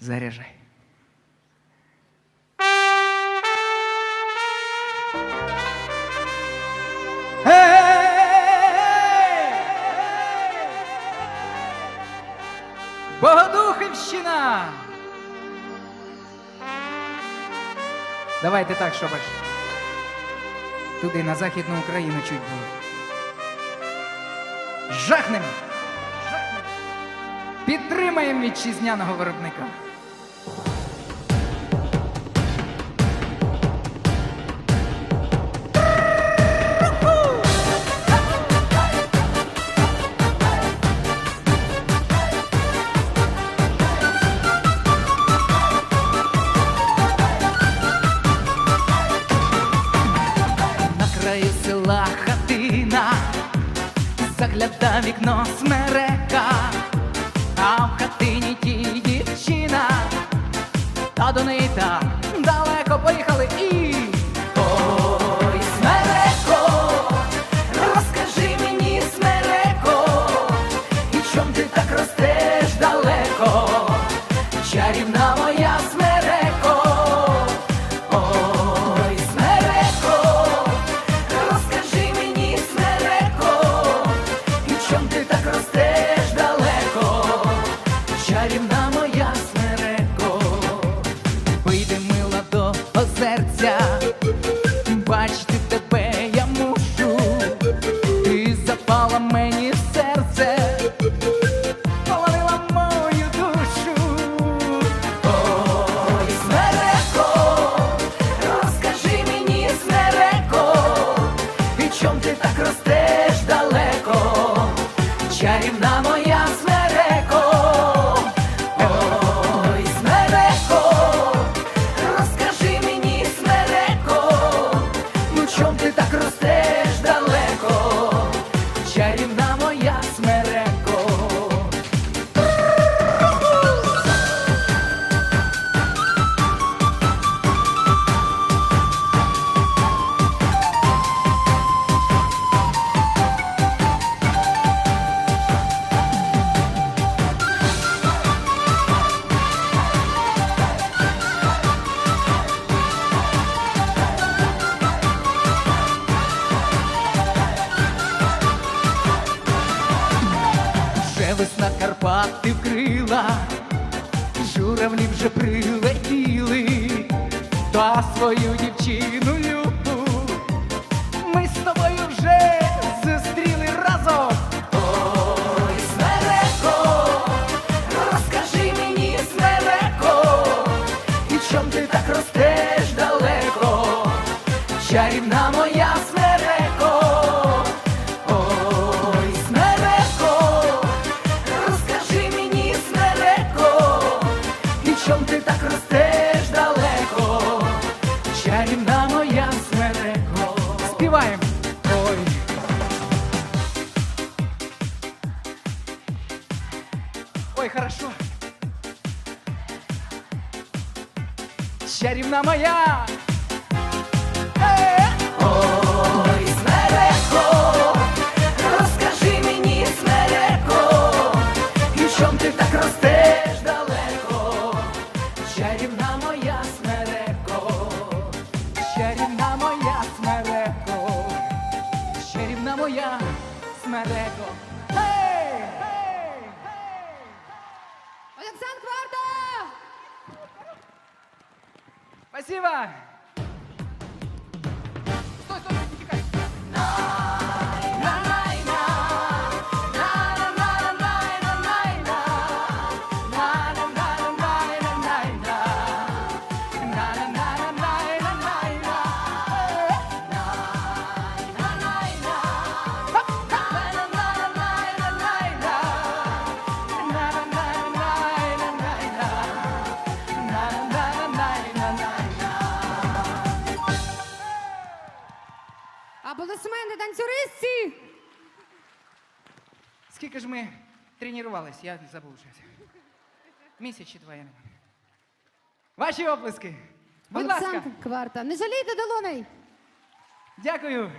Заряжай. Богодухівщина! Давайте так, щоб аж туди, на Західну Україну чуть було. Жахнемо! Підтримаємо вітчизняного виробника. Загляда вікно смерека, а в хатині ті дівчина, та до неї так до весна Карпати вкрила, журавлі вже прилетіли, та свою дівчину любу ми з тобою вже зустріли разом. Ой, смереко, розкажи мені, смереко, і чом ти так ростеш далеко, чарівна моя Співаємо. Ой. Ой, хорошо. Чарівна моя. Смереко. Гей! Олександр Кварта! Спасибо! Аплодисменти танцюристці! Скільки ж ми тренувались, я забув щось. Місяць чи два, я не пам'ятаю. Ваші оплески. Будь ласка. Олександр Кварта, не жалійте долоней! Дякую.